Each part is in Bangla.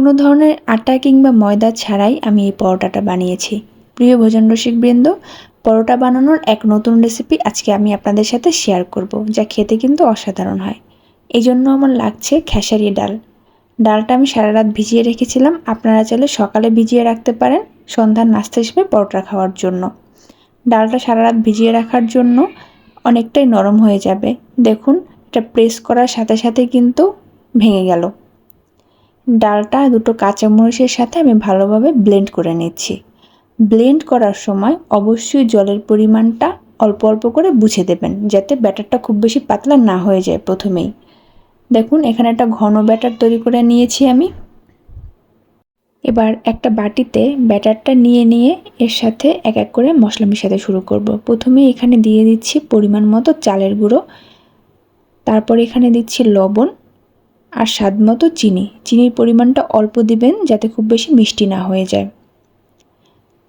কোনো ধরনের আটা কিংবা ময়দা ছাড়াই আমি এই পরোটাটা বানিয়েছি। প্রিয় ভোজন রসিক বৃন্দ, পরোটা বানানোর এক নতুন রেসিপি আজকে আমি আপনাদের সাথে শেয়ার করব, যা খেতে কিন্তু অসাধারণ হয়। এই জন্য আমার লাগছে খেসারি ডাল। ডালটা আমি সারা রাত ভিজিয়ে রেখেছিলাম, আপনারা চাইলে সকালে ভিজিয়ে রাখতে পারেন সন্ধ্যার নাস্তা হিসেবে পরোটা খাওয়ার জন্য। ডালটা সারা রাত ভিজিয়ে রাখার জন্য অনেকটাই নরম হয়ে যাবে। দেখুন, এটা প্রেস করার সাথে সাথে কিন্তু ভেঙে গেল। ডালটা দুটো কাঁচামরিচের সাথে আমি ভালোভাবে ব্লেন্ড করে নিচ্ছি। ব্লেন্ড করার সময় অবশ্যই জলের পরিমাণটা অল্প অল্প করে বুঝে দেবেন, যাতে ব্যাটারটা খুব বেশি পাতলা না হয়ে যায় প্রথমেই। দেখুন, এখানে একটা ঘন ব্যাটার তৈরি করে নিয়েছি আমি। এবার একটা বাটিতে ব্যাটারটা নিয়ে নিয়ে এর সাথে এক এক করে মশলা মিশাতে শুরু করব। প্রথমে এখানে দিয়ে দিচ্ছি পরিমাণ মতো চালের গুঁড়ো। তারপর এখানে দিচ্ছি লবণ। আর স্বাদ মতো চিনি। চিনির পরিমাণটা অল্প দিবেন যাতে খুব বেশি মিষ্টি না হয়ে যায়।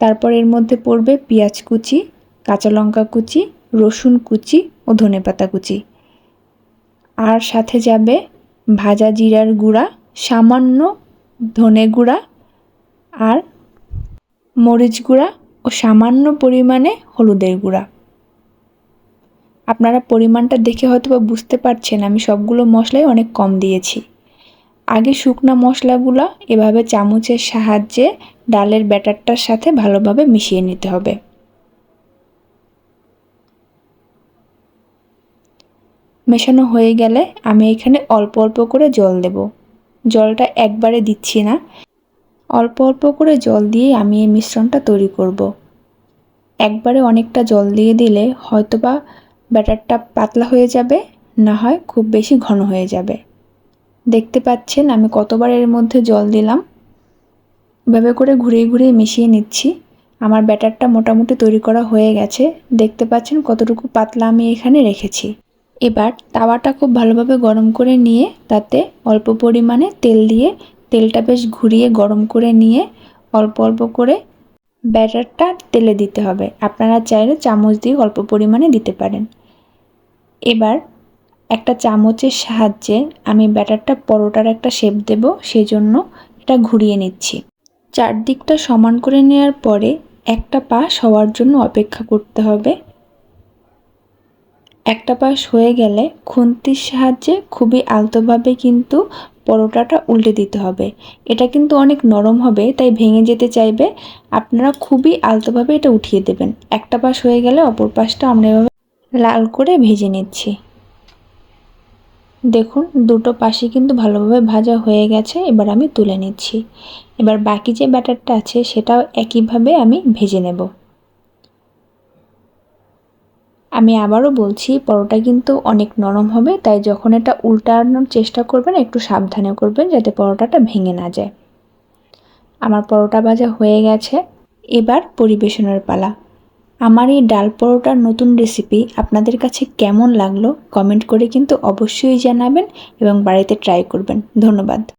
তারপর এর মধ্যে পড়বে পেঁয়াজ কুচি, কাঁচা লঙ্কা কুচি, রসুন কুচি ও ধনেপাতা কুচি। আর সাথে যাবে ভাজা জিরার গুঁড়া, সামান্য ধনে গুঁড়া আর মরিচ গুঁড়া ও সামান্য পরিমাণে হলুদের গুঁড়া। আপনারা পরিমাণটা দেখে হয়তো বা বুঝতে পারছেন, আমি সবগুলো মশলাই অনেক কম দিয়েছি। আগে শুকনা মশলাগুলো এভাবে চামচের সাহায্যে ডালের ব্যাটারটার সাথে ভালোভাবে মিশিয়ে নিতে হবে। মেশানো হয়ে গেলে আমি এখানে অল্প অল্প করে জল দেব। জলটা একবারে দিচ্ছি না। অল্প অল্প করে জল দিয়ে আমি এই মিশ্রণটা তৈরি করব। একবারে অনেকটা জল দিয়ে দিলে হয়তোবা ব্যাটারটা পাতলা হয়ে যাবে, না হয় খুব বেশি ঘন হয়ে যাবে। দেখতে পাচ্ছেন, আমি কতবার এর মধ্যে জল দিলাম। এভাবে করে ঘুরিয়ে ঘুরিয়ে মিশিয়ে নিচ্ছি। আমার ব্যাটারটা মোটামুটি তৈরি করা হয়ে গেছে। দেখতে পাচ্ছেন কতটুকু পাতলা আমি এখানে রেখেছি। এবার তাওয়াটা খুব ভালোভাবে গরম করে নিয়ে, তাতে অল্প পরিমাণে তেল দিয়ে তেলটা বেশ ঘুরিয়ে গরম করে নিয়ে অল্প অল্প করে ব্যাটারটা তেলে দিতে হবে। আপনারা চাইলে চামচ দিয়ে অল্প পরিমাণে দিতে পারেন। এবার একটা চামচের সাহায্যে আমি ব্যাটারটা পরোটার একটা শেপ দেব, সেজন্য এটা ঘুরিয়ে নিচ্ছি। চারদিকটা সমান করে নেওয়ার পরে একটা পাশ হওয়ার জন্য অপেক্ষা করতে হবে। একটা পাশ হয়ে গেলে খুন্তির সাহায্যে খুবই আলতোভাবে কিন্তু পরোটাটা উল্টে দিতে হবে। এটা কিন্তু অনেক নরম হবে, তাই ভেঙে যেতে চাইবে। আপনারা খুবই আলতোভাবে এটা উঠিয়ে দেবেন। একটা পাশ হয়ে গেলে অপর পাশটা আমরা লাল করে ভেজে নিচ্ছি। দেখুন, দুটো পাশে কিন্তু ভালোভাবে ভাজা হয়ে গেছে, এবার আমি তুলে নিচ্ছি। এবার বাকি যে ব্যাটারটা আছে, সেটাও একইভাবে আমি ভেজে নেব। আমি আবারও বলছি, পরোটা কিন্তু অনেক নরম হবে, তাই যখন এটা উল্টানোর চেষ্টা করবেন, একটু সাবধানে করবেন, যাতে পরোটাটা ভেঙে না যায়। আমার পরোটা ভাজা হয়ে গেছে। এবার পরিবেশনের পালা। আমার এই ডাল পরোটার নতুন রেসিপি আপনাদের কাছে কেমন লাগল? কমেন্ট করে কিন্তু অবশ্যই জানাবেন এবং বাড়িতে ট্রাই করবেন। ধন্যবাদ।